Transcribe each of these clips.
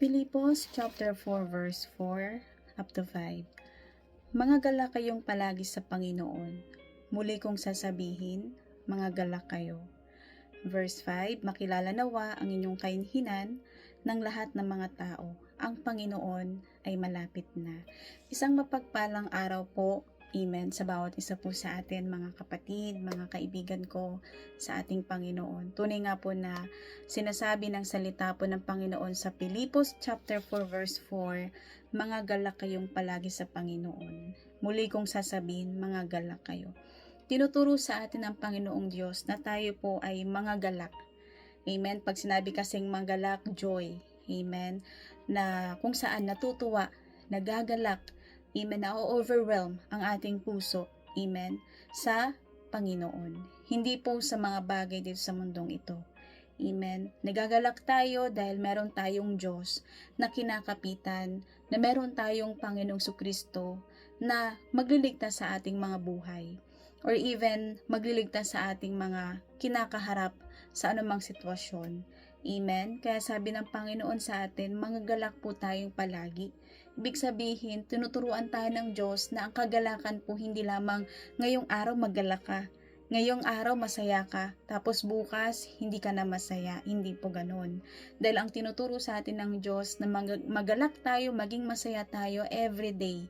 Pilipos chapter 4 verse 4 up to 5. Mga gala kayong palagi sa Panginoon. Muli kong sasabihin, mga gala kayo. Verse 5, makilala nawa ang inyong kainhinan ng lahat ng mga tao. Ang Panginoon ay malapit na. Isang mapagpalang araw po, Amen, sa bawat isa po sa atin, mga kapatid, mga kaibigan ko sa ating Panginoon. Tunay nga po na sinasabi ng salita po ng Panginoon sa Pilipos chapter 4 verse 4, mga galak kayong palagi sa Panginoon. Muli kong sasabihin, mga galak kayo. Tinuturo sa atin ng Panginoong Diyos na tayo po ay mga galak. Amen. Pag sinabi kasing mga galak, joy. Amen. Na kung saan natutuwa, nagagalak, Amen. Na overwhelm ang ating puso. Amen. Sa Panginoon. Hindi po sa mga bagay dito sa mundong ito. Amen. Nagagalak tayo dahil meron tayong Diyos na kinakapitan, na meron tayong Panginoong Sukristo na magliligtas sa ating mga buhay or even magliligtas sa ating mga kinakaharap sa anumang sitwasyon. Amen. Kaya sabi ng Panginoon sa atin, mga galak po tayong palagi. Ibig sabihin, tinuturuan tayo ng Diyos na ang kagalakan po hindi lamang ngayong araw magalak ka. Ngayong araw masaya ka, tapos bukas hindi ka na masaya. Hindi po ganun. Dahil ang tinuturo sa atin ng Diyos na mag- magalak tayo, maging masaya tayo every day.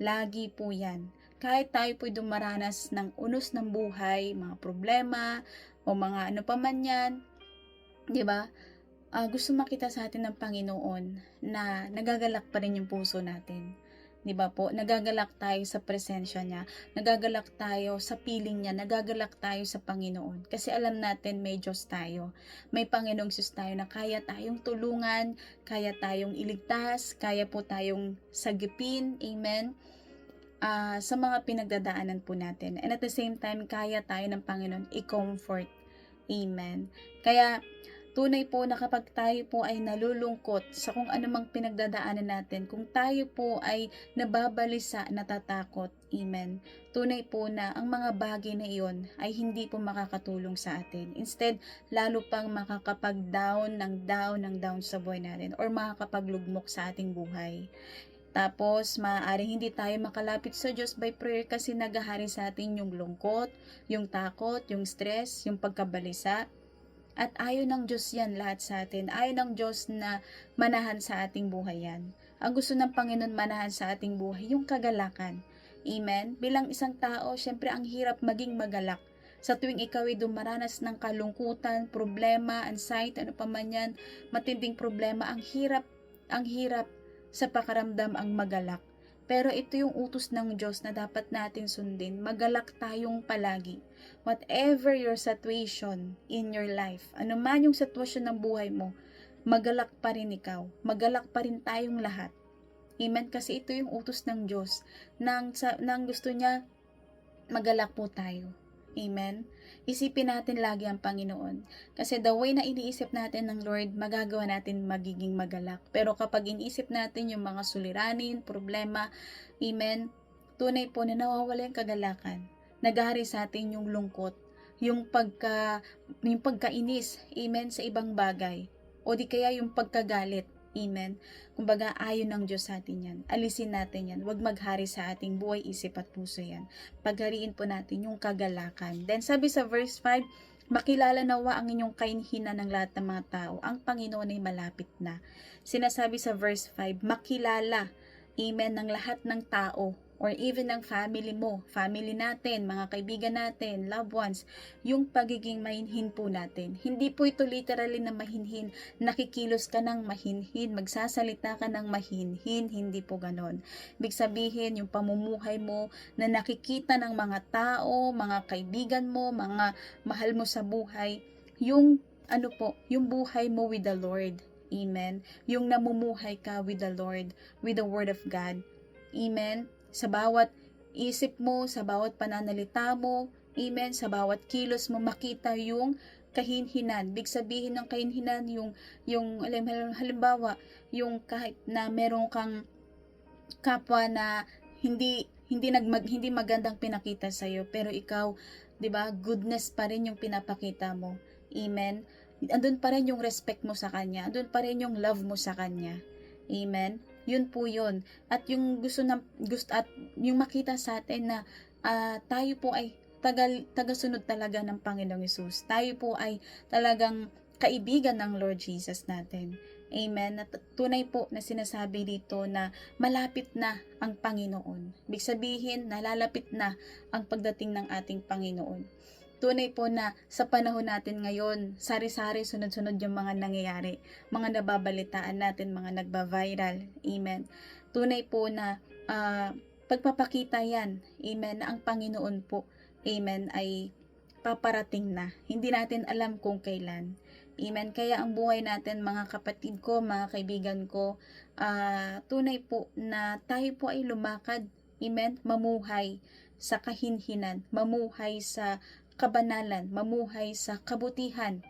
Lagi po yan. Kahit tayo po'y dumaranas ng unos ng buhay, mga problema, o mga ano pa man yan, di ba? Ah, gusto makita sa atin ng Panginoon na nagagalak pa rin yung puso natin. 'Di ba po? Nagagalak tayo sa presensya niya, nagagalak tayo sa piling niya, nagagalak tayo sa Panginoon. Kasi alam natin may Diyos tayo. May Panginoong Diyos tayo na kaya tayong tulungan, kaya tayong iligtas, kaya po tayong sagipin. Amen. Ah, sa mga pinagdadaanan po natin. And at the same time, kaya tayo ng Panginoon i-comfort. Amen. Kaya Tunay po na kapag tayo po ay nalulungkot sa kung anumang pinagdadaanan natin, kung tayo po ay nababalisa, natatakot, amen. Tunay po na ang mga bagay na iyon ay hindi po makakatulong sa atin. Instead, lalo pang makakapag-down ng down ng down sa buhay natin or makakapaglugmok sa ating buhay. Tapos, maaaring hindi tayo makalapit sa Diyos by prayer kasi nagahari sa atin yung lungkot, yung takot, yung stress, yung pagkabalisa, at ayaw ng Diyos yan lahat sa atin. Ayaw ng Diyos na manahan sa ating buhay yan. Ang gusto ng Panginoon manahan sa ating buhay, yung kagalakan. Amen? Bilang isang tao, syempre ang hirap maging magalak. Sa tuwing ikaw ay dumaranas ng kalungkutan, problema, anxiety, ano pa man yan, matinding problema, ang hirap, ang hirap sa pakaramdam ang magalak. Pero ito yung utos ng Diyos na dapat natin sundin. Magalak tayong palagi. Whatever your situation in your life, ano man yung sitwasyon ng buhay mo, magalak pa rin ikaw. Magalak pa rin tayong lahat. Amen? Kasi ito yung utos ng Diyos. Nang, sa, nang gusto niya, magalak po tayo. Amen? Isipin natin lagi ang Panginoon. Kasi the way na iniisip natin ng Lord, magagawa natin magiging magalak. Pero kapag iniisip natin yung mga suliranin, problema, Amen, tunay po na nawawala yung kagalakan. Nagahari sa atin yung lungkot, yung pagka yung pagkainis, amen, sa ibang bagay. O di kaya yung pagkagalit, amen. Kumbaga, ayon ng Diyos sa atin yan. Alisin natin yan. Huwag maghari sa ating buhay, isip at puso yan. Paghariin po natin yung kagalakan. Then sabi sa verse 5, Makilala nawa ang inyong kainhinan ng lahat ng mga tao. Ang Panginoon ay malapit na. Sinasabi sa verse 5, makilala, amen, ng lahat ng tao or even ng family mo, family natin, mga kaibigan natin, loved ones, yung pagiging mahinhin po natin. Hindi po ito literally na mahinhin, nakikilos ka ng mahinhin, magsasalita ka ng mahinhin, hindi po ganon. Big sabihin, yung pamumuhay mo na nakikita ng mga tao, mga kaibigan mo, mga mahal mo sa buhay, yung ano po, yung buhay mo with the Lord. Amen. Yung namumuhay ka with the Lord, with the Word of God. Amen sa bawat isip mo, sa bawat pananalita mo, amen, sa bawat kilos mo makita yung kahinhinan. Big sabihin ng kahinhinan yung yung halim- halimbawa, yung kahit na meron kang kapwa na hindi hindi nagmag hindi magandang pinakita sa iyo pero ikaw 'di ba goodness pa rin yung pinapakita mo amen andun pa rin yung respect mo sa Kanya, andun pa rin yung love mo sa Kanya. Amen? Yun po yun. At yung gusto na, gusto, at yung makita sa atin na ah, tayo po ay tagal, tagasunod talaga ng Panginoong Yesus. Tayo po ay talagang kaibigan ng Lord Jesus natin. Amen. At tunay po na sinasabi dito na malapit na ang Panginoon. Ibig sabihin, nalalapit na ang pagdating ng ating Panginoon. Tunay po na sa panahon natin ngayon, sari-sari sunod-sunod yung mga nangyayari, mga nababalitaan natin, mga nagba-viral. Amen. Tunay po na ah, pagpapakita yan, amen, na ang Panginoon po, amen, ay paparating na. Hindi natin alam kung kailan. Amen. Kaya ang buhay natin, mga kapatid ko, mga kaibigan ko, ah, tunay po na tayo po ay lumakad. Amen. Mamuhay sa kahinhinan, mamuhay sa kabanalan, mamuhay sa kabutihan.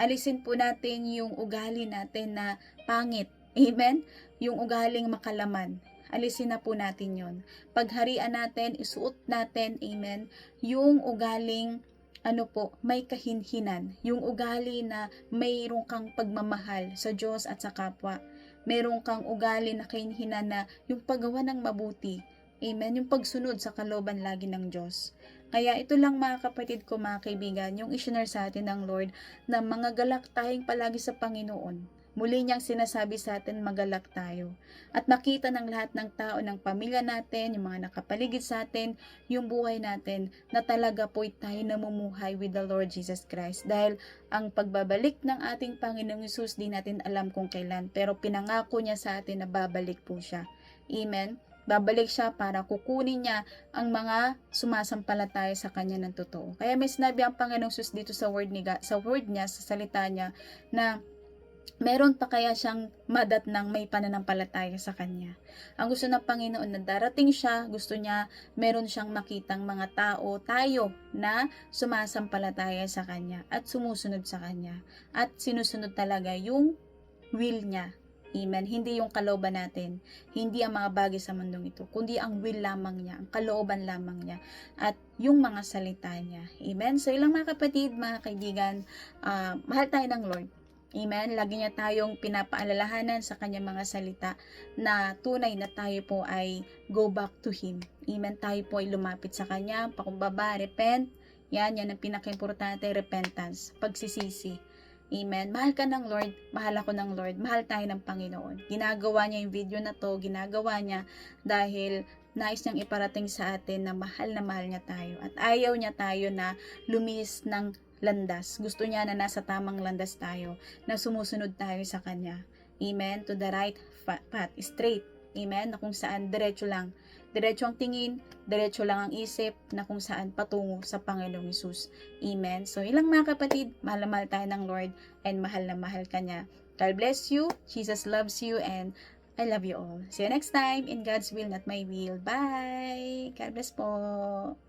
Alisin po natin yung ugali natin na pangit. Amen. Yung ugaling makalaman. Alisin na po natin yon. Pagharian natin, isuot natin, amen, yung ugaling ano po, may kahinhinan. Yung ugali na mayroong kang pagmamahal sa Diyos at sa kapwa. Mayroong kang ugali na kahinhinan na yung paggawa ng mabuti. Amen. Yung pagsunod sa kaloban lagi ng Diyos. Kaya ito lang mga kapatid ko, mga kaibigan, yung isinare sa atin ng Lord na mga galak tayong palagi sa Panginoon. Muli niyang sinasabi sa atin magalak tayo. At makita ng lahat ng tao, ng pamilya natin, yung mga nakapaligid sa atin, yung buhay natin, na talaga po'y tayo namumuhay with the Lord Jesus Christ. Dahil ang pagbabalik ng ating Panginoong Yesus, di natin alam kung kailan. Pero pinangako niya sa atin na babalik po siya. Amen? Babalik siya para kukunin niya ang mga sumasampalataya sa kanya ng totoo. Kaya may sinabi ang Panginoong Yesus dito sa word, ni, Ga- sa word niya, sa salita niya, na meron pa kaya siyang madat ng may pananampalataya sa kanya. Ang gusto ng Panginoon na darating siya, gusto niya meron siyang makitang mga tao, tayo, na sumasampalataya sa kanya at sumusunod sa kanya. At sinusunod talaga yung will niya. Amen. Hindi yung kalooban natin. Hindi ang mga bagay sa mundong ito. Kundi ang will lamang niya. Ang kalooban lamang niya. At yung mga salita niya. Amen. So ilang mga kapatid, mga kaibigan, ah, mahal tayo ng Lord. Amen. Lagi niya tayong pinapaalalahanan sa kanyang mga salita na tunay na tayo po ay go back to Him. Amen. Tayo po ay lumapit sa Kanya, pakumbaba, repent. Yan, yan ang pinaka-importante, repentance, pagsisisi. Amen. Mahal ka ng Lord, mahal ako ng Lord, mahal tayo ng Panginoon. Ginagawa niya yung video na to, ginagawa niya dahil nais niyang iparating sa atin na mahal na mahal niya tayo. At ayaw niya tayo na lumis ng landas. Gusto niya na nasa tamang landas tayo, na sumusunod tayo sa Kanya. Amen. To the right path, straight. Amen. Na kung saan diretso lang. Diretso ang tingin, diretso lang ang isip, na kung saan patungo sa Panginoong Isus. Amen. So, ilang mga kapatid, mahal na mahal tayo ng Lord and mahal na mahal ka niya. God bless you. Jesus loves you and I love you all. See you next time in God's will, not my will. Bye! God bless po.